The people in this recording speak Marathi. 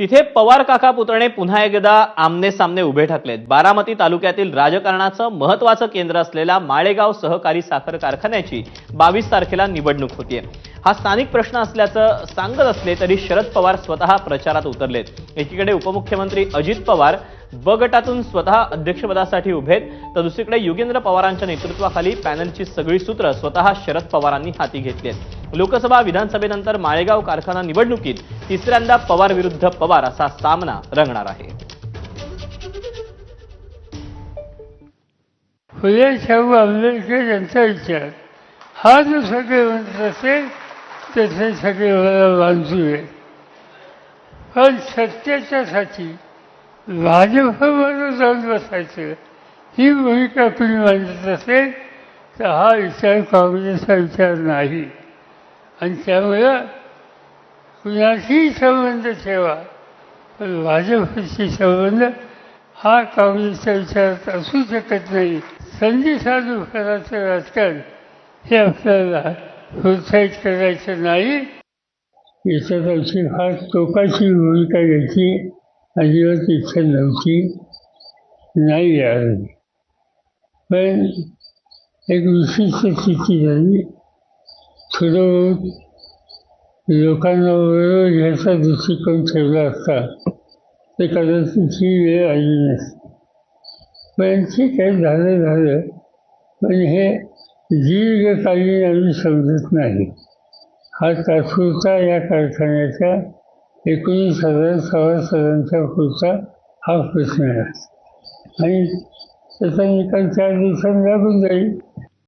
तिथे पवार काका पुतणे पुन्हा एकदा आमने सामने उभे ठाकलेत. बारामती तालुक्यातील राजकारणाचं महत्वाचं केंद्र असलेल्या माळेगाव सहकारी साखर कारखान्याची बावीस तारखेला निवडणूक होतीये. हा स्थानिक प्रश्न असल्याचं सांगत असले तरी शरद पवार स्वतः प्रचारात उतरलेत. एकीकडे उपमुख्यमंत्री अजित पवार ब गटातून स्वतः अध्यक्षपदासाठी उभेत तर दुसरीकडे युगेंद्र पवारांच्या नेतृत्वाखाली पॅनलची सगळी सूत्र स्वतः शरद पवारांनी हाती घेतली आहेत लोकसभा विधानसभेनंतर माळेगाव कारखाना निवडणुकीत तिसऱ्यांदा पवार विरुद्ध पवार असा सामना रंगणार आहे. फुले शाहू आंबेडकर यांचा विचार. हा जो सगळे म्हणत असेल तसे सगळे बांधू आहे. पण सत्याच्यासाठी भाजपमध्ये जाऊन बसायचं ही भूमिका कुणी मांडत असेल तर हा विचार काँग्रेसचा विचार नाही. आणि त्यामुळं कुणाशीही संबंध ठेवा. पण भाजपशी संबंध हा काँग्रेसच्या विचारात असू शकत नाही. संधी साधू फराचं राजकारण हे आपल्याला प्रोत्साहित करायचं नाही. याच्यात फार टोकाची भूमिका घ्यायची अजिबात इच्छा नव्हती. नाही यावेळी पण एक विशिष्ट स्थिती झाली. थोडं लोकांना वेळ घ्यायचा दृष्टिकोन ठेवला असता. ते कदाचित ही वेळ आली नसते पण ठीक आहे झालं झालं. पण हे दीर्घकालीन आम्ही समजत नाही. हा तात्पुरता या कारखान्याच्या एकोणीस हजार सभासदांच्या पुरता हा प्रश्न आहे. आणि त्याचा निकाल चार दिवसांनी लागून जाईल.